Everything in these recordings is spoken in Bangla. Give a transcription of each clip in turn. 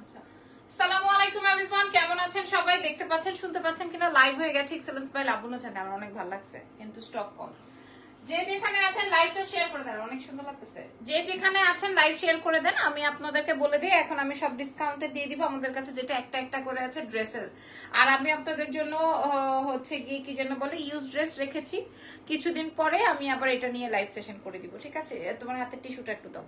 আচ্ছা। সালামু আলাইকুম কেমন আছেন সবাই? দেখতে পাচ্ছেন, শুনতে পাচ্ছেন কিনা? লাইভ হয়ে গেছে। এক্সেলেন্স বাই লাবণ্য জানে, আমার অনেক ভালো লাগছে। কিন্তু স্টক কম। যে যেখানে কিছুদিন পরে আমি আবার এটা নিয়ে লাইভ সেশন করে দিব, ঠিক আছে? তোমার হাতে টিস্যুটা একটু দাও।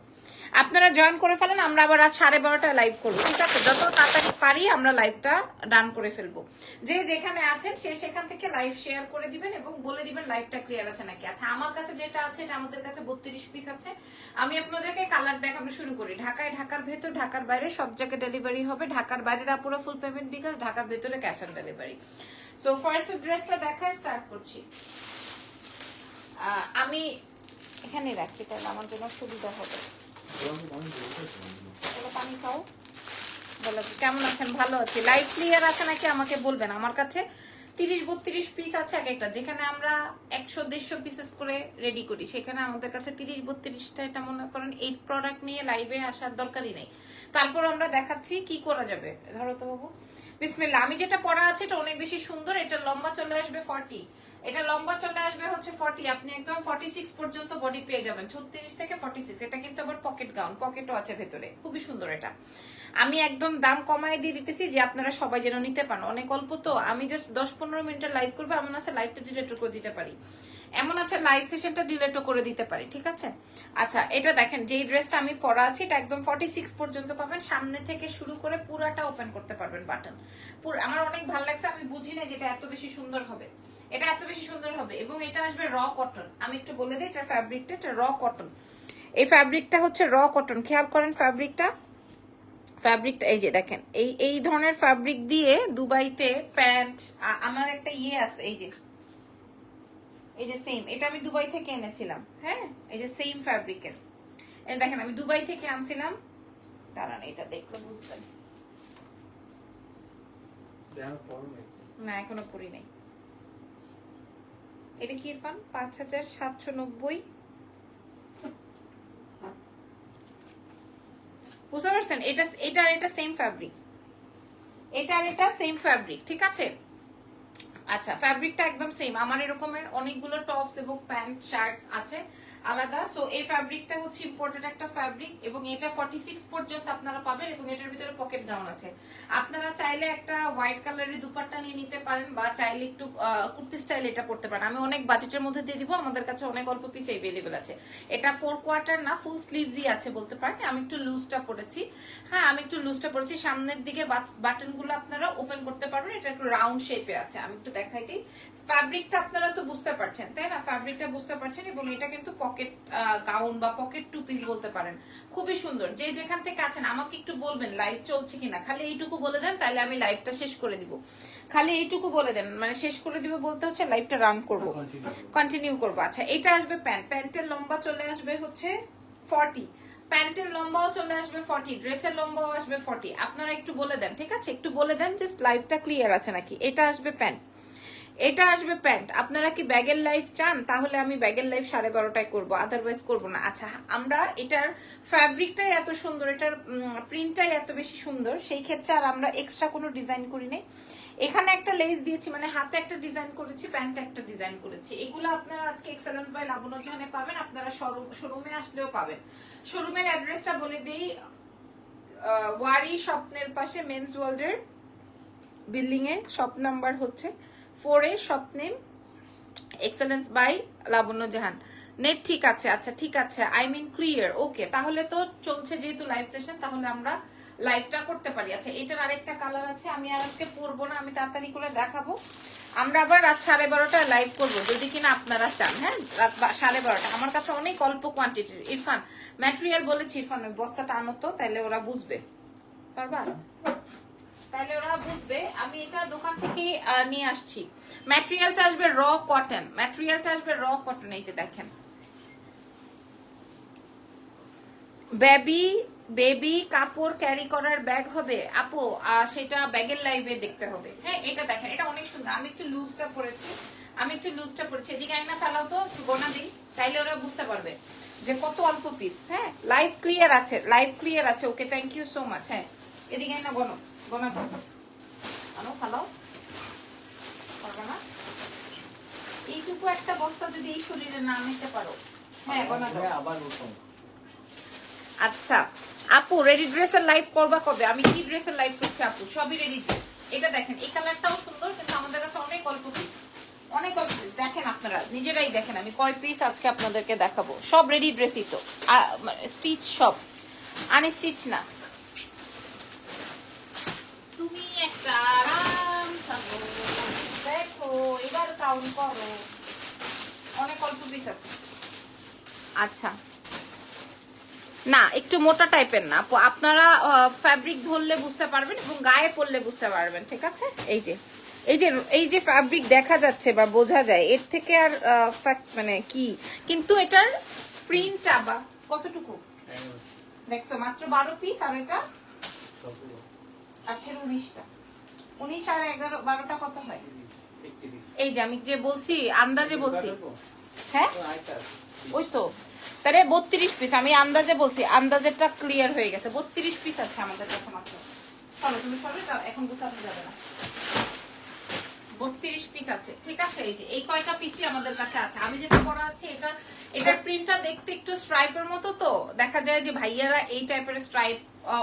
আপনারা জয়েন করে ফেলেন, আমরা আবার রাত সাড়ে বারোটায় লাইভ করব, ঠিক আছে? যত তাড়াতাড়ি পারি আমরা লাইভটা ডান করে ফেলব। যে যেখানে আছেন, সে সেখান থেকে লাইভ শেয়ার করে দিবেন এবং বলে দিবেন লাইভটা ক্লিয়ার আছে নাকি? আচ্ছা আমার কাছে যেটা আছে, এটা আমাদের কাছে বত্রিশ পিস আছে। আমি আপনাদেরকে কালার দেখানো শুরু করি। ঢাকায়, ঢাকার ভেতর, ঢাকার বাইরে সব জায়গায় ডেলিভারি হবে। ঢাকার বাইরের আপুরা ফুল পেমেন্ট বিকাশ, ঢাকার ভেতরে cash on delivery so first ড্রেসটা দেখায় স্টার্ট করছি। আমি এখানে রাখি, তাহলে আমার জন্য সুবিধা হবে। পানি খাও। কেমন আছেন? ভালো আছি। লাইট ক্লিয়ার আছে নাকি? আমাকে বলবেন। আমার কাছে তিরিশ, বত্রিশ পিস আছে এক একটা। যেখানে আমরা একশো, দেড়শো পিসেস করে রেডি করি, সেখানে আমাদের কাছে তিরিশ, বত্রিশটা এটা মনে করেন এই প্রোডাক্ট নিয়ে লাইভে আসার দরকারই নেই। তারপর আমরা দেখাচ্ছি কি করা যাবে। ধরো তো বাবু। বিসমিল্লা আমি যেটা পড়া আছে এটা অনেক বেশি সুন্দর, এটা লম্বা চলে আসবে ফর্টি এটা লম্বা চলে আসবে হচ্ছে ফর্টি আপনি একদম ফর্টি সিক্স পর্যন্ত বডি পেয়ে যাবেন। ছত্রিশ থেকে ফর্টি সিক্স এটা কিন্তু আবার পকেট গাউন পকেটও আছে ভেতরে। খুবই সুন্দর এটা। আমি একদম দাম কমায় দিয়ে দিতেছি যে আপনারা সবাই যেন নিতে পারেন। অনেক অল্প তো, আমি জাস্ট দশ পনেরো মিনিটের লাইভ করব, এমন আছে লাইভটা ডিলেট করে দিতে পারি। এমন আছে লাইভ সেশনটা ডিলেটও করে দিতে পারি, ঠিক আছে? আচ্ছা এটা দেখেন, যেই ড্রেসটা আমি পরা আছি, এটা একদম ফর্টি সিক্স পর্যন্ত পাবেন। সামনে থেকে শুরু করে পুরাটা ওপেন করতে পারবেন বাটন আমার অনেক ভালো লাগছে, আমি বুঝি না যেটা এত বেশি সুন্দর হবে। এটা এত বেশি সুন্দর হবে। এবং এটা আসবে র কটন আমি একটু বলে দিই এটা ফ্যাব্রিকটা এটা র কটন এই ফ্যাব্রিকটা হচ্ছে র কটন খেয়াল করেন ফ্যাব্রিকটা ফ্যাব্রিকটা এই যে দেখেন এই এই ধরনের ফ্যাব্রিক দিয়ে দুবাইতে প্যান্ট আমার একটা ইয়ে আছে এই যে। এই যে সেম এটা আমি দুবাই থেকে এনেছিলাম হ্যাঁ? এই যে সেম ফ্যাব্রিকের দেখেন আমি দুবাই থেকে আনছিলাম। দাঁড়ান এটা দেখলে বুঝবেন। না এখনও পড়ি নাই। এটা কি, ইরফান? পাঁচ হাজার সাতশো নব্বই। বুঝতে পারছেন? এটা এটা আর এটা সেম ফ্যাব্রিক এটা আর এটা সেম ফ্যাব্রিক ঠিক আছে? আচ্ছা ফ্যাব্রিকটা একদম সেম আমার এরকমের অনেকগুলো টপস এবং প্যান্ট শার্টস আছে, আলাদা। সো এই ফ্যাব্রিকটা হচ্ছে ইম্পোর্টেড একটা ফ্যাব্রিক এবং এটা ফর্টি সিক্স পর্যন্ত আপনারা পাবেন এবং এটার ভিতরে পকেট গাউন আছে। আপনারা চাইলে একটা হোয়াইট কালারের দুপাট্টা নিয়ে নিতে পারেন বা চাইলে একটু কুর্তি স্টাইল এটা পড়তে পারেন। আমি অনেক বাজেটের মধ্যে দিয়ে দিব, আমাদের কাছে অনেক অল্প পিস এভেলেবেল আছে। এটা ফোর কোয়ার্টার না ফুল স্লিভসই আছে বলতে পারেন। আমি একটু লুজটা পরেছি। হ্যাঁ আমি একটু লুজটা পরেছি। সামনের দিকে বাটনগুলো আপনারা ওপেন করতে পারবেন। এটা একটু রাউন্ড শেপে আছে। আমি একটু দেখাই দিই ফ্যাব্রিকটা আপনারা তো বুঝতে পারছেন, তাই না? ফ্যাব্রিকটা বুঝতে পারছেন এবং এটা কিন্তু পকেট গাউন বা পকেট টু পিস বলতে পারেন। খুবই সুন্দর। যে যেখান থেকে আছেন, আমাকে একটু বলবেন লাইভ চলছে কিনা। খালি এইটুকু বলে দেন, তাহলে আমি লাইভটা শেষ করে দিব। খালি এইটুকু বলে দেন মানে শেষ করে দিব বলতে হচ্ছে লাইভটা রান করব। কন্টিনিউ করব। আচ্ছা এটা আসবে প্যান্ট প্যান্টের লম্বা চলে আসবে হচ্ছে ফর্টি প্যান্টের লম্বাও চলে আসবে ফর্টি ড্রেসের লম্বাও আসবে ফর্টি আপনারা একটু বলে দেন, ঠিক আছে? একটু বলে দেন জাস্ট লাইভটা ক্লিয়ার আছে নাকি? এটা আসবে প্যান্ট এটা আসবে প্যান্ট। আপনারা কি ব্যাগের লাইফ চান? তাহলে আমি ব্যাগের লাইফ সাড়ে বারোটায় করব আদারওয়াইজ করব না। আচ্ছা আমরা এটার ফ্যাব্রিকটাই এত সুন্দর, এটার প্রিন্টটাই এত বেশি সুন্দর, সেই ক্ষেত্রে আর আমরা এক্সট্রা কোনো ডিজাইন করি নাই। এখানে একটা লেস দিয়েছি মানে হাতে একটা ডিজাইন করেছি প্যান্টে একটা ডিজাইন করেছি। এগুলো আপনারা আজকে এক্সেলেন্স বাই লাবণ্য জাহানে পাবেন, আপনারা শোরুমে আসলেও পাবেন। শোরুমের অ্যাড্রেসটা বলে দিই ওয়ারি স্বপ্নের পাশে মেন্স ওয়ার্ল্ডের বিল্ডিং এ শপ নাম্বার হচ্ছে four shop excellence by Labonno Jahan net ঠিক আছে আচ্ছা ঠিক আছে। আই মিন ক্লিয়ার ওকে তাহলে তো চলছে যেহেতু লাইভ সেশন তাহলে আমরা লাইভটা করতে পারি। আচ্ছা এটার আরেকটা কালার আছে, আমি আর আজকে পরবো না, আমি তাড়াতাড়ি করে দেখাবো। আমরা আবার রাত সাড়ে বারোটায় লাইভ করব, যদি কিনা আপনারা চান হ্যাঁ? রাত সাড়ে বারোটা। আমার কাছে অনেক অল্প কোয়ান্টিটির ইরফান, ম্যাটেরিয়াল বলেছি, ইরফান বস্তাটা আনো তো তাহলে ওরা বুঝবে। পারবা? তাহলে ওরা বুঝবে, আমি এটা দোকান থেকে নিয়ে আসছি। ম্যাটেরিয়ালটা আসবে র কটন। ম্যাটেরিয়ালটা আসবে র কটন, এই যে দেখেন। বেবি বেবি কাপড় ক্যারি করার ব্যাগ হবে। আপু সেটা ব্যাগের লাইভে দেখতে হবে। হ্যাঁ এটা দেখেন, এটা অনেক সুন্দর। আমি একটু লুজটা পরেছি। আমি একটু লুজটা পরেছি। এদিকে আয়না ফেলাও তো, একটু গোনা দিই, তাইলে ওরা বুঝতে পারবে যে কত অল্প পিস হ্যাঁ লাইভ ক্লিয়ার আছে লাইভ ক্লিয়ার আছে। Okay thank you so much হ্যাঁ এদিকে না গণ গণা তো ভালো। পারবে না? এইটুকু একটা বস্তা যদি এই শরীরে না নিতে পারো হ্যাঁ আবার উঠুন আচ্ছা আপু রেডি ড্রেসের লাইভ করবা কবে? আমি কি ড্রেসের লাইভ করছি আপু? সবই রেডি ড্রেস এটা দেখেন এই কালারটাও সুন্দর কিন্তু আমাদের কাছে অনেক অল্প পিস অনেক অল্প। দেখেন আপনারা নিজেরাই দেখেন আমি কয় পিস আজকে আপনাদেরকে দেখাবো। সব রেডি ড্রেসই তো। স্টিচ সব। আনস্টিচ না তুমি একটা আরাম থাকো দেখো এবার কাউন্ট করো অনেক অল্প পিস আছে আচ্ছা। না একটু মোটা টাইপের না। আপনারা ফ্যাব্রিক ধরলে বুঝতে পারবেন এবং গায়ে পরলে বুঝতে পারবেন ঠিক আছে? এই যে এই যে এই যে ফ্যাব্রিক দেখা যাচ্ছে বা বোঝা যায় এর থেকে আর মানে কি? কিন্তু এটার প্রিন্টটা বা কতটুকু? দেখছ মাত্র বারো পিস আর এটা আঠেরো উনিশটা। উনিশ আর এগারো বারোটা কত হয়? এই যে আমি যে বলছি আন্দাজে বলছি। হ্যাঁ? ওই তো। তাহলে বত্রিশ পিস আমি আন্দাজে বলছি আন্দাজেরটা ক্লিয়ার হয়ে গেছে। বত্রিশ পিস আছে আমাদের কাছে মাত্র। চলো তুমি সরো এখন গুছাতে যাবে না। বত্রিশ পিস আছে ঠিক আছে? এই যে এই কয়টা পিসই আমাদের কাছে আছে। আমি যেটা করা আছে এটা এটার প্রিন্টটা দেখতে একটু স্ট্রাইপের মতো তো। দেখা যায় যে ভাইয়ারা এই টাইপের স্ট্রাইপ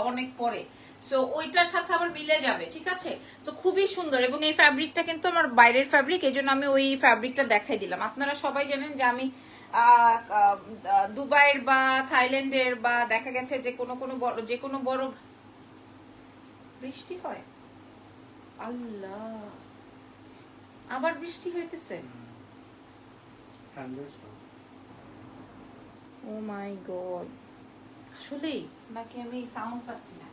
অনেক পরে। সো ওইটার সাথে আবার মিলে যাবে ঠিক আছে? তো খুবই সুন্দর। এবং এই ফ্যাব্রিকটা কিন্তু আমার বাইরের ফ্যাব্রিক এই জন্য আমি ওই ফ্যাব্রিকটা দেখাই দিলাম। আপনারা সবাই জানেন যে আমি দুবাইয়ের বা থাইল্যান্ডের বা দেখা গেছে যে কোনো কোনো বড় যে কোনো বড় বৃষ্টি হয়? আল্লাহ! আবার বৃষ্টি হইতেছে? ও মাই গড আসলেই? নাকি আমি সাউন্ড পাচ্ছি না।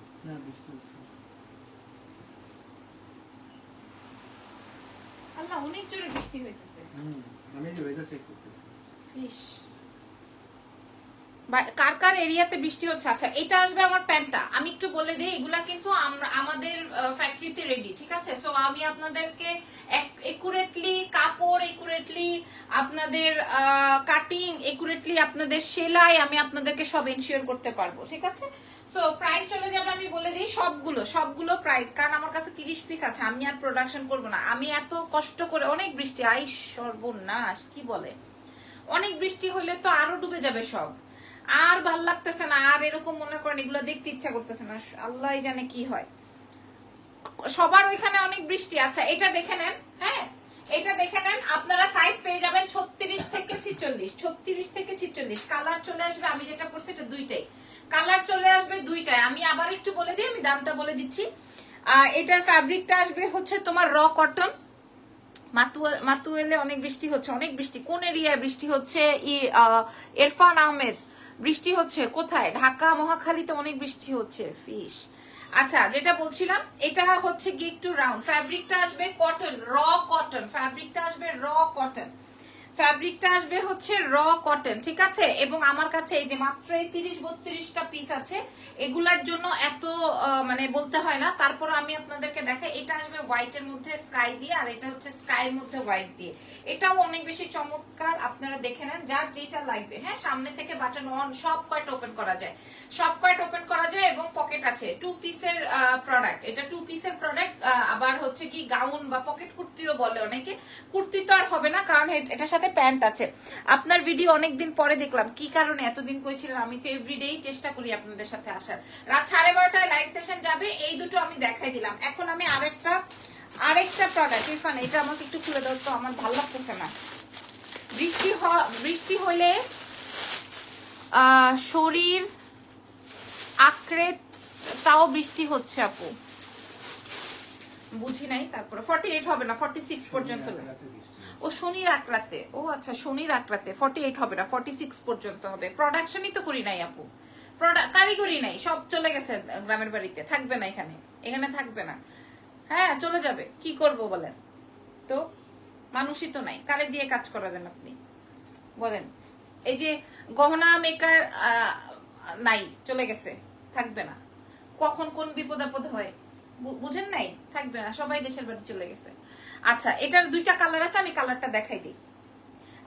আল্লাহ অনেক জোরে বৃষ্টি হইতেছে। আমি যে ওয়েদার চেক করতেছি। ফিশ কার কার এরিয়াতে বৃষ্টি হচ্ছে? আচ্ছা এটা আসবে আমার প্যান্টটা আমি একটু বলে দিই, এগুলা কিন্তু আমাদের ফ্যাক্টরিতে রেডি ঠিক আছে? সো আমি আপনাদেরকে একুরেটলি কাপড় একুরেটলি আপনাদের কাটিং একুরেটলি আপনাদের সেলাই আমি আপনাদেরকে সব এনশিওর করতে পারব, ঠিক আছে? সো প্রাইস চলে যাবে, আমি বলে দিই সবগুলো সবগুলো প্রাইস কারণ আমার কাছে তিরিশ পিস আছে, আমি আর প্রোডাকশন করব না। আমি এত কষ্ট করে, অনেক বৃষ্টি আই সর্বনাশ, কি বলে? অনেক বৃষ্টি হলে তো আরও ডুবে যাবে সব। আর ভালো লাগতেছে না, আর এরকম মনে করেন এগুলো দেখতে ইচ্ছা করতেছে না। আল্লাহ জানে কি হয়। সবার ওইখানে অনেক বৃষ্টি। আচ্ছা এটা দেখে নেন হ্যাঁ? এটা দেখে নেন, আপনারা সাইজ পেয়ে যাবেন ছত্রিশ থেকে ছিচল্লিশ, ছত্রিশ থেকে ছিচল্লিশ। কালার চলে আসবে, আমি যেটা করছি এটা দুইটাই। কালার চলে আসবে দুইটাই। আমি আবার একটু বলে দিই, আমি দামটা বলে দিচ্ছি। এটার ফ্যাব্রিকটা আসবে হচ্ছে তোমার র কটন মাতুয়া- মাতুয়ালে অনেক বৃষ্টি হচ্ছে, অনেক বৃষ্টি। কোন এরিয়ায় বৃষ্টি হচ্ছে? ইরফান আহমেদ। বৃষ্টি হচ্ছে, কোথায়? ঢাকা, মহাখালীতে অনেক বৃষ্টি হচ্ছে ফিশ আচ্ছা যেটা বলছিলাম, এটা হচ্ছে গিক টু রাউন্ড ফ্যাব্রিকটা আসবে কটন র কটন ফ্যাব্রিকটা আসবে র কটন ফ্যাব্রিকটা আসবে হচ্ছে র কটন, ঠিক আছে? এবং আমার কাছে এই যে মাত্র এই তিরিশ বত্রিশটা পিস আছে, এগুলার জন্য এত মানে বলতে হয় না। তারপর আমি আপনাদেরকে দেখাই, এটা আসবে হোয়াইটের মধ্যে স্কাই দিয়ে, আর এটা হচ্ছে স্কাইয়ের মধ্যে হোয়াইট দিয়ে। এটাও অনেক বেশি চমৎকার, আপনারা দেখে নেন, যার যেটা লাগবে। হ্যাঁ সামনে থেকে বাটন অন সব কয়টা ওপেন করা যায়? সব কয়টা ওপেন করা যায় এবং পকেট আছে। টু পিসের প্রোডাক্ট এটা টু পিসের প্রোডাক্ট আবার হচ্ছে কি গাউন বা পকেট কুর্তিও বলে অনেকে। কুর্তি তো আর হবে না, কারণ এটার সাথে প্যান্ট আছে। আপনার ভিডিও অনেকদিন পরে দেখলাম। কি কারণে এতদিন করেছিলাম আমি তো এভরিডেই চেষ্টা করি আপনাদের সাথে আসার। রাত সাড়ে বারোটায় লাইভ সেশন যাবে, এই দুটো আমি দেখাই দিলাম। এখন আমি আরেকটা আরেকটা প্রোডাক্ট ইরফান, এটা আমাকে একটু খুলে দাও, তো আমার ভালো লাগতেছে না। বৃষ্টি বৃষ্টি হলে শরীর আঁকড়ে, তাও বৃষ্টি হচ্ছে আপু। বুঝি নাই তারপরে ফর্টি এইট হবে না ফর্টি সিক্স পর্যন্ত ও শনির আঁকড়াতে ও আচ্ছা শনির আঁকড়াতে ফর্টি এইট হবে না ফর্টি সিক্স পর্যন্ত হবে। প্রোডাকশনই তো করি নাই আপু। কারিগরি নাই সব চলে গেছে গ্রামের বাড়িতে থাকবে না এখানে এখানে থাকবে না। হ্যাঁ চলে যাবে কি করব বলেন? তো মানুষই তো নাই কারে দিয়ে কাজ করাবেন আপনি? বলেন এই যে গহনা মেকার নাই চলে গেছে থাকবে না। কখন কোন বিপদ আপদ হয়? বুঝেন নাই? থাকবে না, সবাই দেশের বাড়ি চলে গেছে। আচ্ছা এটার দুইটা কালার আছে, আমি কালারটা দেখাই দিই।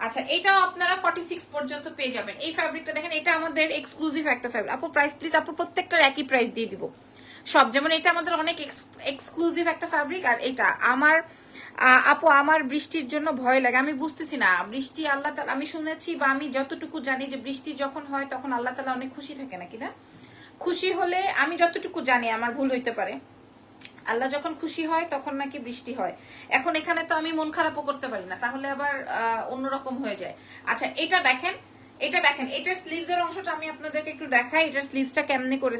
আচ্ছা এটাও আপনারা 46 পর্যন্ত পেয়ে যাবেন। এই ফ্যাব্রিকটা দেখেন, এটা আমাদের এক্সক্লুসিভ একটা ফ্যাব্রিক আপু প্রাইস প্লিজ আপু, প্রত্যেকটার একই প্রাইস দিয়ে দিব। সব, যেমন এটা আমাদের অনেক এক্সক্লুসিভ একটা ফ্যাব্রিক আর এটা আমার আপু, আমার বৃষ্টির জন্য ভয় লাগে। আমি বুঝতেছি না, বৃষ্টি আল্লাহ তালা আমি শুনেছি বা আমি যতটুকু জানি যে বৃষ্টি যখন হয়, তখন আল্লাহ তালা অনেক খুশি থাকে, নাকি না? খুশি হলে আমি যতটুকু জানি, আমার ভুল হইতে পারে। আল্লাহ যখন খুশি হয়, তখন নাকি বৃষ্টি হয়। এখন এখানে তো আমি মন খারাপও করতে পারি না, তাহলে আবার অন্যরকম হয়ে যায়। আচ্ছা এটা দেখেন এটা দেখেন, এটার স্লিভস এর অংশটা আমি আপনাদেরকে একটু দেখাই, এটার স্লিভসটা কেমনে করে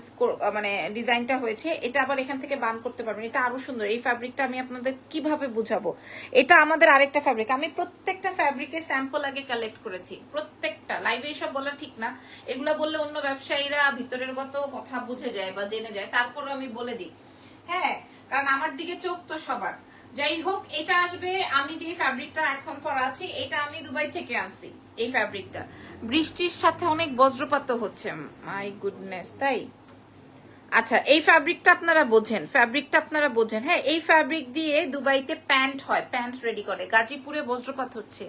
মানে ডিজাইনটা হয়েছে, এটা আবার এখান থেকে বান করতে পারবেন। এটা আরও সুন্দর, এই ফ্যাব্রিকটা আমি আপনাদের কীভাবে বুঝাবো? এটা আমাদের আরেকটা ফ্যাব্রিক আমি প্রত্যেকটা ফ্যাব্রিকের স্যাম্পল আগে কালেক্ট করেছি, প্রত্যেকটা লাইভে এসব বলা ঠিক না। এগুলা বললে অন্য ব্যবসায়ীরা ভিতরের গত কথা বুঝে যায় বা জেনে যায় তারপরে আমি বলে দিই। হ্যাঁ কারণ আমার দিকে চোখ তো সবার। যাই হোক, এটা আসবে, আমি যে ফ্যাব্রিকটা এখন পরা আছি, এটা আমি দুবাই থেকে আনছি, এই ফ্যাব্রিকটা বৃষ্টির সাথে অনেক বজ্রপাত হচ্ছে মাই গুডনেস তাই? আচ্ছা এই ফ্যাব্রিকটা আপনারা বোঝেন ফ্যাব্রিকটা আপনারা বোঝেন। হ্যাঁ এই ফ্যাব্রিক দিয়ে দুবাইতে প্যান্ট হয়, প্যান্ট রেডি করে। গাজীপুরে বজ্রপাত হচ্ছে।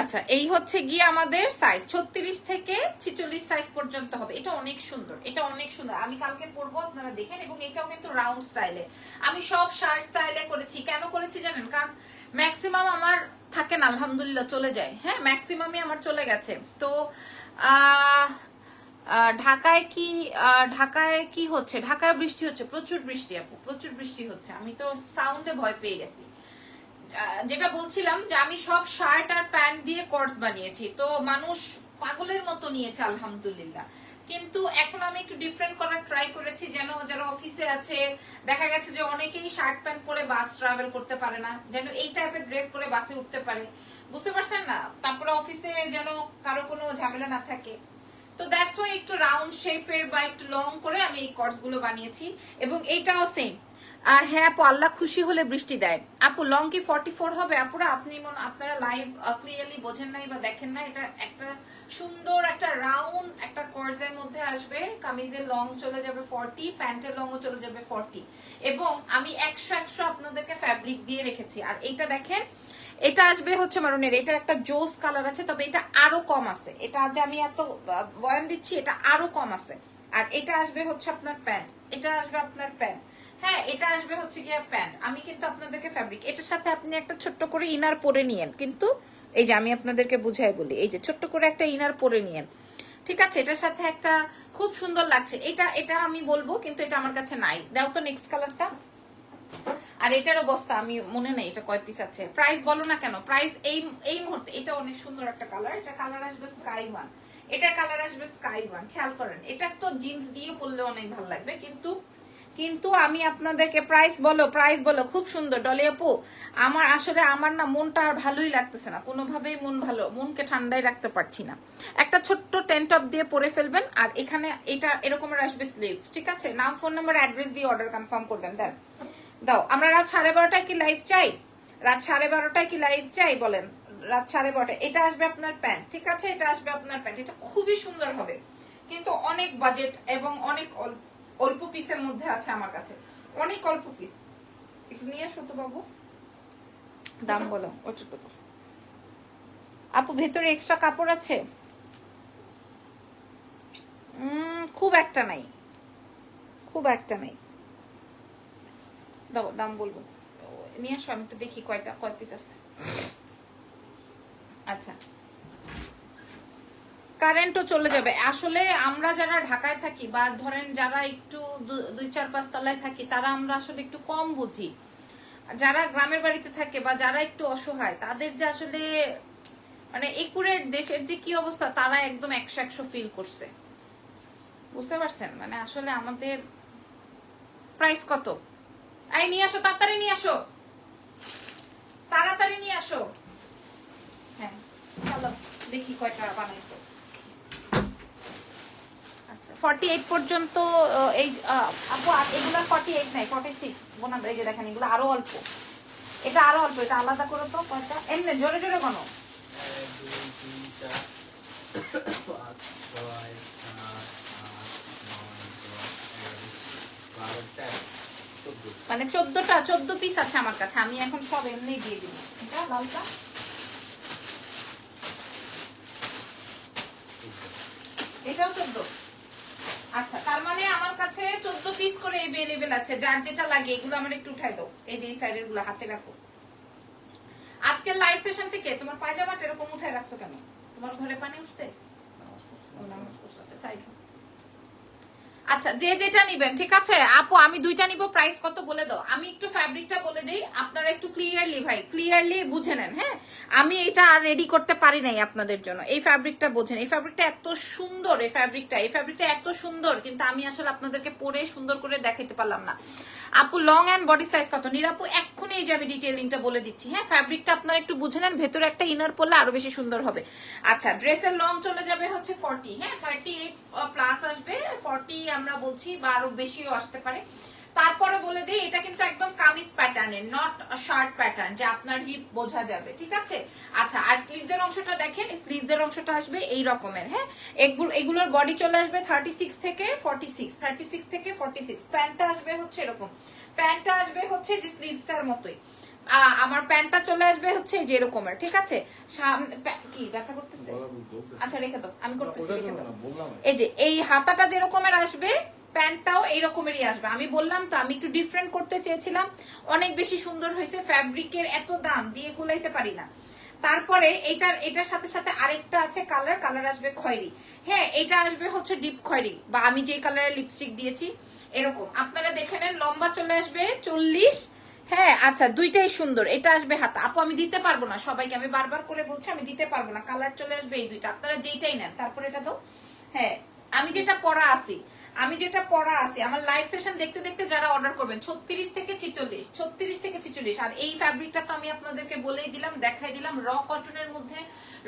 আচ্ছা এই হচ্ছে গিয়ে আমাদের সাইজ ছত্রিশ থেকে ছিচল্লিশ সাইজ পর্যন্ত হবে। এটা অনেক সুন্দর, এটা অনেক সুন্দর। আমি কালকে পরবো, আপনারা দেখেন, এবং এটাও কিন্তু রাউন্ড স্টাইলে আমি সব শার্ট স্টাইলে করেছি। কেন করেছি জানেন? কারণ ম্যাক্সিমাম আমার থাকে না, আলহামদুলিল্লাহ চলে যায়। হ্যাঁ ম্যাক্সিমামই আমার চলে গেছে। তো ঢাকায় কি ঢাকায় কি হচ্ছে? ঢাকায় বৃষ্টি হচ্ছে। প্রচুর বৃষ্টি, আপু, প্রচুর বৃষ্টি হচ্ছে। আমি তো সাউন্ডে ভয় পেয়ে গেছি। যেটা বলছিলাম যে আমি সব শার্ট আর প্যান্ট দিয়ে কোর্স বানিয়েছি। তো মানুষ পাগলের মতো নিয়েছে, আলহামদুলিল্লাহ। কিন্তু এখন আমি একটু ডিফারেন্ট করার ট্রাই করেছি, যেন যারা অফিসে আছে, দেখা গেছে যে অনেকেই শার্ট প্যান্ট পরে বাস ট্রাভেল করতে পারে না, যেন এই টাইপের ড্রেস পরে বাসে উঠতে পারে। বুঝতে পারছেন না? তারপরে অফিসে যেন কারও কোনো ঝামেলা না থাকে। তো দ্যাটস ওয়াই একটু রাউন্ড শেপের বা একটু লং করে আমি এই কর্সগুলো বানিয়েছি, এবং এইটাও সেম আর হ্যাঁ আপু, আল্লাহ খুশি হলে বৃষ্টি দেয়। আপু লং কি ফর্টি ফোর হবে? আপুরা, আপনি আপনারা লাইভ ক্লিয়ারলি বোঝেন নাই বা দেখেন না এটা একটা সুন্দর, একটা রাউন্ড একটা কর্সের মধ্যে আসবে। কামিজের লং চলে যাবে ফর্টি প্যান্টের লংও চলে যাবে ফর্টি এবং আমি একশো একশো আপনাদেরকে ফ্যাব্রিক দিয়ে রেখেছি। আর এইটা দেখেন, এটা আসবে হচ্ছে মারুনের এটা একটা জোস কালার আছে, তবে এটা আরও কম আছে। এটা যে আমি এত বয়ান দিচ্ছি, এটা আরও কম আছে। আর এটা আসবে হচ্ছে আপনার প্যান্ট এটা আসবে আপনার প্যান্ট হ্যাঁ এটা আসবে হচ্ছে গিয়ে প্যান্ট। আমি কিন্তু আপনাদেরকে ফ্যাব্রিক এটার সাথে আপনি একটা ছোট্ট করে ইনার পরে নিয়েন। কিন্তু এই যে আমি আপনাদেরকে বুঝাই বলি, এই যে ছোট্ট করে একটা ইনার পরে নিয়েন। ঠিক আছে, এটার সাথে একটা খুব সুন্দর লাগছে। এটা এটা আমি বলব, কিন্তু এটা আমার কাছে নাই। দাও তো নেক্সট কালারটা আর এটার আমি মনে নেই এটা কয় পিস আছে। প্রাইস বলো না কেন প্রাইস এই এই মুহূর্তে, এটা অনেক সুন্দর একটা কালার এটা কালার আসবে স্কাই ওয়ান এটা কালার আসবে স্কাই ওয়ান খেয়াল করেন। এটা তো জিন্স দিয়ে পরলে অনেক ভালো লাগবে, কিন্তু কিন্তু আমি আপনাদেরকে প্রাইস বলো প্রাইস বলো, খুব সুন্দর। ডলি আপু, আমার আসলে আমার না মনটা আর ভালোই লাগতেছে না। কোনোভাবেই মন ভালো, মনকে ঠান্ডায় রাখতে পারছি না। একটা ছোট্ট টেন্ট দিয়ে পরে ফেলবেন আর এখানে এটা এরকমের আসবে স্লিভস ঠিক আছে? নাম ফোন নাম্বার অ্যাড্রেস দিয়ে অর্ডার কনফার্ম করবেন, দেন। দাও, আমরা রাত সাড়ে বারোটায় কি লাইভ চাই? রাত সাড়ে বারোটায় কি লাইভ চাই, বলেন? রাত সাড়ে বারোটায়। এটা আসবে আপনার প্যান্ট ঠিক আছে? এটা আসবে আপনার প্যান্ট এটা খুবই সুন্দর হবে। কিন্তু অনেক বাজেট এবং অনেক অল- অল্প পিসের মধ্যে আছে আমার কাছে। অনেক অল্প পিস একটু নিয়ে আসো তো বাবু। দাম বলো ওটা কত আপু, ভেতরে এক্সট্রা কাপড় আছে? খুব একটা নাই। খুব একটা নাই। দাও, দাম বলব। নিয়ে আসো, আমি একটু দেখি কয়টা, কয় পিস আছে। আচ্ছা। কারেন্টও চলে যাবে। আসলে আমরা যারা ঢাকায় থাকি বা ধরেন যারা একটু দুই চার পাঁচ তলায় থাকি, তারা আমরা আসলে একটু কম বুঝি। যারা গ্রামের বাড়িতে থাকে বা যারা একটু অসহায়, তাদের যে আসলে মানে একুরের দেশের যে কি অবস্থা, তারা একদম একশো একশো ফিল করছে। বুঝতে পারছেন? মানে আসলে আমাদের প্রাইস কত? এই নিয়ে আসো, তাড়াতাড়ি নিয়ে আসো। তাড়াতাড়ি নিয়ে আসো। হ্যাঁ চলো, দেখি কয়টা বানাইছো। ফর্টি এইট পর্যন্ত এই আপু এগুলো ফর্টি এইট নাই ফর্টি সিক্স বোনা এই যে দেখেন, এগুলো আরও অল্প। এটা আরও অল্প, এটা আলাদা করো তো কয়টা? এমনি, জোরে জোরে দুই চোদ্দ মানে চোদ্দটা, চোদ্দ পিস আছে আমার কাছে, আমি এখন সব এমনি দিয়ে দিব। এটা লালটা? এটাও চোদ্দ। আচ্ছা তার মানে আমার কাছে চোদ্দ পিস করে अवेलेबल আছে যার যেটা লাগে এগুলো আমার একটু উঠাই দাও। এই যে এই সাইডেরগুলো হাতে রাখো। আজকের লাইভ সেশন থেকে তোমার পায়জামাটা এরকম উঠায় রাখছো কেন? তোমার ঘরে পানি উঠছে? পড়ছো, আচ্ছা, যে যেটা নিবেন ঠিক আছে? আপু আমি দুইটা নিব প্রাইস কত বলে দাও? আমি একটু ফ্যাব্রিকটা বলে দিই আপনারা একটু ক্লিয়ারলি ভাই ক্লিয়ারলি বুঝে নেন হ্যাঁ? আমি এটা আর রেডি করতে পারি নাই আপনাদের জন্য। এই ফ্যাব্রিকটা বোঝেন এই ফ্যাব্রিকটা এত সুন্দর এই ফ্যাব্রিকটা এই ফ্যাব্রিকটা এত সুন্দর কিন্তু আমি আসলে আপনাদেরকে পরে সুন্দর করে দেখাইতে পারলাম না। আপু লং অ্যান্ড বডি সাইজ কত? নিরাপু এক্ষুনি এই যে আমি ডিটেইলিংটা বলে দিচ্ছি হ্যাঁ? ফ্যাব্রিকটা আপনারা একটু বুঝে নেন ভেতরে একটা ইনার পরলে আরও বেশি সুন্দর হবে। আচ্ছা ড্রেসের লং চলে যাবে হচ্ছে ফর্টি হ্যাঁ? থার্টি এইট প্লাস আসবে ফর্টি আমরা বলছি বা আরও বেশিও আসতে পারে। তারপরে বলে দিই, এটা কিন্তু একদম কামিজ প্যাটার্নের নট শার্ট প্যাটার্ন যে আপনার হিপ বোঝা যাবে, ঠিক আছে? আচ্ছা আর স্লিভসের অংশটা দেখেন স্লিভসের অংশটা আসবে এই রকমের হ্যাঁ? এগুলোর বডি চলে আসবে থার্টি সিক্স থেকে ফর্টি সিক্স থার্টি সিক্স থেকে ফর্টি সিক্স প্যান্টটা আসবে হচ্ছে এরকম, প্যান্টটা আসবে হচ্ছে যে স্লিভসটার মতোই। আমার প্যান্টটা চলে আসবে হচ্ছে যে এরকমের ঠিক আছে? কি ব্যথা করতেছে? আচ্ছা রেখে দাও আমি করতেছি রেখে দাও। এই যে এই হাতাটা যেরকমের আসবে প্যান্টটাও এই রকমেরই আসবে। আমি বললাম তো আমি একটু ডিফারেন্ট করতে চেয়েছিলাম। অনেক বেশি সুন্দর হয়েছে ফ্যাব্রিকের এত দাম দিয়ে কুলাইতে পারি না। তারপরে এটার এটার সাথে সাথে আরেকটা আছে কালার কালার আসবে খয়েরি। হ্যাঁ এটা আসবে হচ্ছে ডিপ খয়েরি বা আমি যে কালারের লিপস্টিক দিয়েছি এরকম। আপনারা দেখে নেন লম্বা চলে আসবে চল্লিশ হ্যাঁ আচ্ছা দুইটাই সুন্দর। এটা আসবে হাতা। আপু, আমি দিতে পারব না। সবাইকে আমি বারবার করে বলছি, আমি দিতে পারব না। কালার চলে আসবে এই দুইটা। আপনারা যেইটাই নেন, তারপরে এটা তো হ্যাঁ আমি যেটা পড়া আছি, আমি যেটা পড়া আছি, আমার লাইভ সেশন দেখতে দেখতে যারা অর্ডার করবেন, ছত্রিশ থেকে ছিচল্লিশ, ছত্রিশ থেকে ছিচল্লিশ। আর এই ফ্যাব্রিকটা তো আমি আপনাদেরকে বলেই দিলাম, দেখাই দিলাম র কটনের মধ্যে।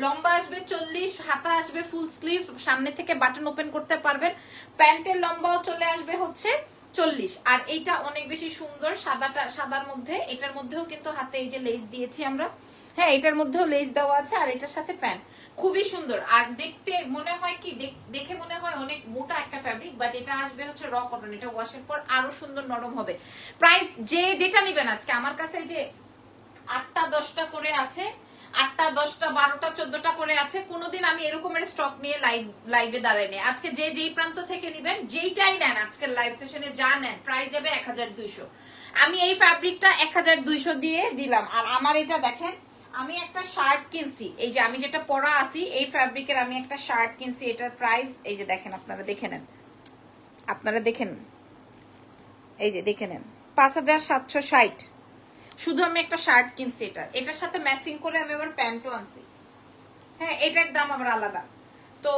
লম্বা আসবে চল্লিশ, হাতা আসবে ফুল স্লিভ সামনে থেকে বাটন ওপেন করতে পারবেন। প্যান্টের লম্বাও চলে আসবে হচ্ছে চল্লিশ। আর এইটা অনেক বেশি সুন্দর, সাদাটা, সাদার মধ্যে। এটার মধ্যেও কিন্তু হাতে এই যে লেস দিয়েছি আমরা। হ্যাঁ এটার মধ্যেও লেস দেওয়া আছে আর এটার সাথে প্যান্ট। খুবই সুন্দর। আর দেখতে মনে হয় কি, দেখ- মনে হয় অনেক মোটা একটা ফ্যাব্রিক বাট এটা আসবে হচ্ছে র কটন এটা ওয়াশের পর আরও সুন্দর নরম হবে। প্রাইস যে, যেটা নিবেন আজকে, আমার কাছে যে আটটা, দশটা করে আছে। আটটা, দশটা, বারোটা, চোদ্দটা করে আছে। কোনোদিন আমি এরকমের স্টক নিয়ে লাইভ লাইভে দাঁড়াইনি। আজকে যে যেই প্রান্ত থেকে নিবেন, যেইটাই নেন, আজকের লাইভ সেশনে যা নেন প্রাইস যাবে এক হাজার দুইশো। আমি এই ফ্যাব্রিকটা এক হাজার দুইশো দিয়ে দিলাম। আর আমার এটা দেখেন, আমি একটা শার্ট কিনছি। এই যে আমি যেটা পরা আছি, এই ফ্যাব্রিকের আমি একটা শার্ট কিনছি। এটার প্রাইস এই যে দেখেন, আপনারা দেখে নেন। আপনারা দেখেন এই যে দেখে নেন। পাঁচ হাজার সাতশো ষাট। শুধু আমি একটা শার্ট কিনছি এটা। এটার সাথে ম্যাচিং করে আমি আবার প্যান্টও আনছি। হ্যাঁ এটার দাম আবার আলাদা। তো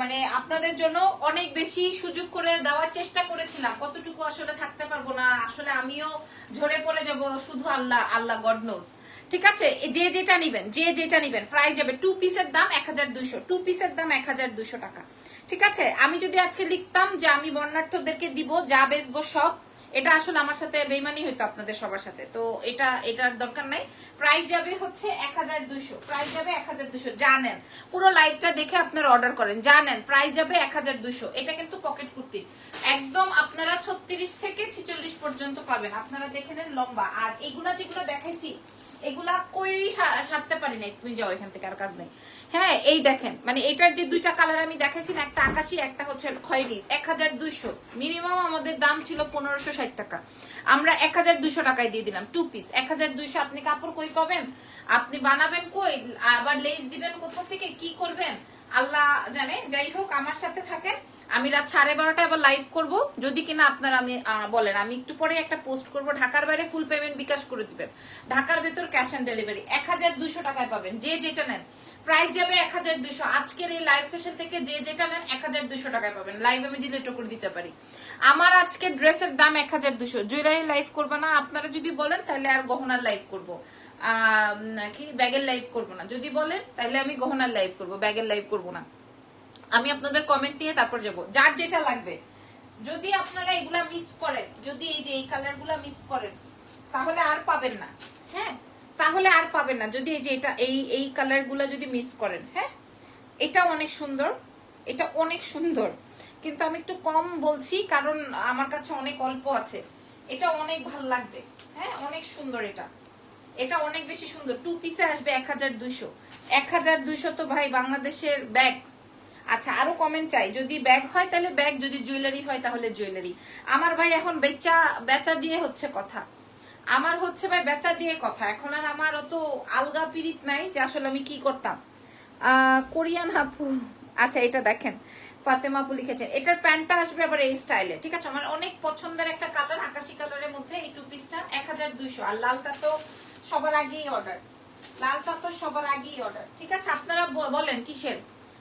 মানে আপনাদের জন্য অনেক বেশি সুযোগ করে দেওয়ার চেষ্টা করেছিলাম। কতটুকু আসলে থাকতে পারব না, আসলে আমিও ঝরে পড়ে যাব, শুধু আল্লাহ আল্লাহ গড নোজ ঠিক আছে? যে যেটা নিবেন, যে যেটা নিবেন প্রাইস যাবে। টু পিসের দাম এক হাজার দুইশো টু পিসের দাম এক হাজার দুইশো টাকা। ঠিক আছে? আমি যদি আজকে লিখতাম যে আমি বর্ণার্থদেরকে দিব, যা বেচবো সব এটা আসলে আমার সাথে বেইমানি হইতো আপনাদের সবার সাথে। তো এটা, এটার দরকার নাই। প্রাইস যাবে হচ্ছে এক হাজার দুইশো। প্রাইস যাবে এক হাজার দুইশো। জানেন, পুরো লাইভটা দেখে আপনারা অর্ডার করেন। জানেন প্রাইস যাবে এক হাজার দুইশো। এটা কিন্তু পকেট কুর্তি। একদম আপনারা ছত্রিশ থেকে ছিচল্লিশ পর্যন্ত পাবেন। আপনারা দেখে নেন লম্বা। আর এইগুলা যেগুলো দেখাইছি এগুলা করেই সারতে পারি না তুমি যাও এখান থেকে, আর কাজ নেই। হ্যাঁ এই দেখেন মানে এটার যে দুইটা কালার আমি দেখাইছি না, একটা আকাশি, একটা হচ্ছে খয়েরি, এক হাজার দুইশো। মিনিমাম আমাদের দাম ছিল পনেরোশো ষাট টাকা। আমরা এক হাজার দুইশো টাকায় দিয়ে দিলাম টু পিস এক হাজার দুইশো আপনি কাপড় কই পাবেন? আপনি বানাবেন কই? আবার লেস দিবেন কোথা থেকে? কি করবেন? আল্লাহ জানে। যাই হোক, আমার সাথে থাকেন। আমি রাত সাড়ে বারোটায় আবার লাইভ করব। যদি কিনা আপনারা আমি বলেন, আমি একটু পরে একটা পোস্ট করব। ঢাকার বাইরে ফুল পেমেন্ট বিকাশ করে দিবেন। ঢাকার ভেতর ক্যাশ অন ডেলিভারি এক হাজার দুশো টাকায় পাবেন। যে যেটা নেন। প্রাইস যাবে এক হাজার দুইশো। আজকের এই লাইভ সেশন থেকে যে যেটা নেন এক হাজার দুইশো টাকায় পাবেন। লাইভ আমি ডিলেটও করে দিতে পারি। আমার আজকে ড্রেসের দাম এক হাজার দুশো জুয়েলারি লাইভ করব না, আপনারা যদি বলেন তাহলে আর গহনার লাইভ করব। কি ব্যাগের লাইভ করব না। যদি বলেন তাহলে আমি গহনার লাইভ করব ব্যাগের লাইভ করব না। আমি আপনাদের কমেন্ট দিয়ে তারপর যাব। যার যেটা লাগবে। যদি আপনারা এগুলা মিস করেন, যদি এই যে এই কালারগুলা মিস করেন, তাহলে আর পাবেন না। হ্যাঁ? তাহলে আর পাবেন না। যদি এই যে এটা, এই এই কালারগুলা যদি মিস করেন হ্যাঁ? এটা অনেক সুন্দর, এটা অনেক সুন্দর। কিন্তু আমি একটু কম বলছি, কারণ আমার কাছে অনেক অল্প আছে। এটা অনেক ভালো লাগবে হ্যাঁ? অনেক সুন্দর এটা। এটা অনেক বেশি সুন্দর। টু পিসে আসবে এক হাজার দুইশো। এক হাজার দুইশো তো ভাই বাংলাদেশের ব্যাগ আচ্ছা আরও কমেন্ট চাই। যদি ব্যাগ হয়, তাহলে ব্যাগ যদি জুয়েলারি হয়, তাহলে জুয়েলারি আমার ভাই এখন বেচা বেচা দিয়ে হচ্ছে কথা। আমার হচ্ছে ভাই বেচা দিয়ে কথা। এখন আর আমার অত আলগা পিরিত নাই যে আসলে আমি কি করতাম। কোরিয়ান হাপু আচ্ছা এটা দেখেন। ফাতেমা আপু এটার প্যান্টটা আসবে আবার এই স্টাইলে। ঠিক আছে, আমার অনেক পছন্দের একটা কালার আকাশি কালারের মধ্যে এই টু পিসটা এক হাজার দুইশো। আর লালটা তো সবার আগেই অর্ডার লালটা তো সবার আগেই অর্ডার ঠিক আছে, আপনারা বলেন কিসের?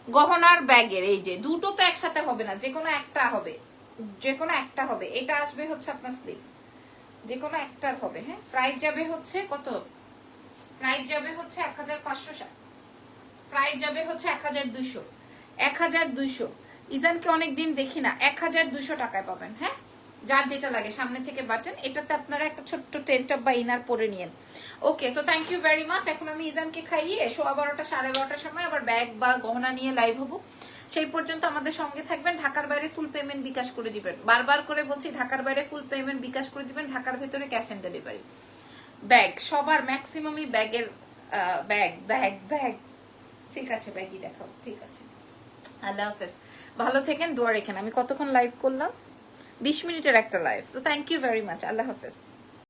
গহনার ব্যাগের, এই যে, দুটো তো একসাথে হবে না যে কোনো একটা হবে। যে কোনো একটা হবে। এটা আসবে হচ্ছে আপনার স্লিভস যে কোনো একটার হবে হ্যাঁ? প্রাইস যাবে হচ্ছে কত? প্রাইস যাবে হচ্ছে এক হাজার পাঁচশো প্রাইস যাবে হচ্ছে এক হাজার দুইশো। এক হাজার দুইশো। ইজানকে অনেকদিন দেখি না এক হাজার দুইশো টাকায় পাবেন হ্যাঁ? যার যেটা লাগে, সামনে থেকে বাটন এটাতে আপনারা একটা ছোট্ট টেন টপ বা ইনার পরে নিয়েন। Okay so thank you very much এখন আমি ইজানকে খাইয়ে সোয়া বারোটা, সাড়ে বারোটার সময় আবার ব্যাগ বা গহনা নিয়ে লাইভ হব। সেই পর্যন্ত আমাদের সঙ্গে থাকবেন। ঢাকার বাইরে ফুল পেমেন্ট বিকাশ করে দিবেন। বারবার করে বলছি, ঢাকার বাইরে ফুল পেমেন্ট বিকাশ করে দিবেন, ঢাকার ভেতরে ক্যাশ অন ডেলিভারি ব্যাগ, সবার ম্যাক্সিমামই ব্যাগের ব্যাগ ব্যাগ ব্যাগ। ঠিক আছে, ব্যাগই দেখাও। ঠিক আছে। আল্লাহ হাফেজ। ভালো থাকেন, দোয়া রেখেন। আমি কতক্ষণ লাইভ করলাম? বিশ মিনিটের একটা live so thank you very much আল্লাহ হাফেজ।